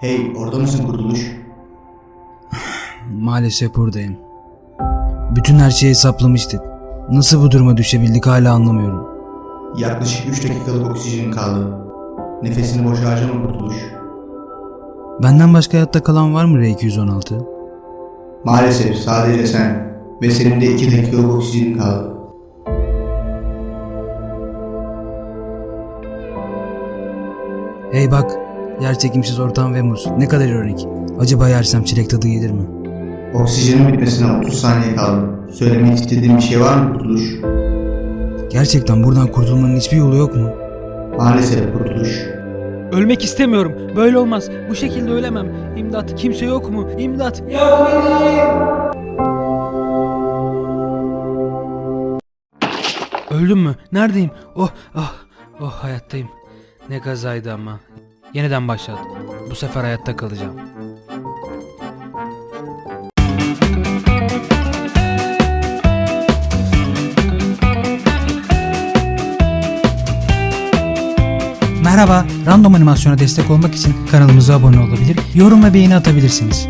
Hey orada mısın Kurtuluş? Maalesef buradayım. Bütün her şeyi hesaplamıştık. Nasıl bu duruma düşebildik hala anlamıyorum. Yaklaşık 3 dakikalık oksijenin kaldı. Nefesini boşa harcama Kurtuluş. Benden başka hayatta kalan var mı R216? Maalesef sadece sen ve senin de 2 dakikalık oksijenin kaldı. Hey bak, yer çekimsiz ortam ve muz. Ne kadar ironik. Acaba yersem çilek tadı gelir mi? Oksijenin bitmesine 30 saniye kaldı. Söylemek istediğin bir şey var mı Kurtuluş? Gerçekten buradan kurtulmanın hiçbir yolu yok mu? Maalesef Kurtuluş. Ölmek istemiyorum. Böyle olmaz. Bu şekilde ölemem. İmdat. Kimse yok mu? İmdat. Öldüm mü? Neredeyim? Oh, oh, oh hayattayım. Ne gazaydı ama. Yeniden başlat. Bu sefer hayatta kalacağım. Merhaba, random animasyona destek olmak için kanalımıza abone olabilir, yorum ve beğeni atabilirsiniz.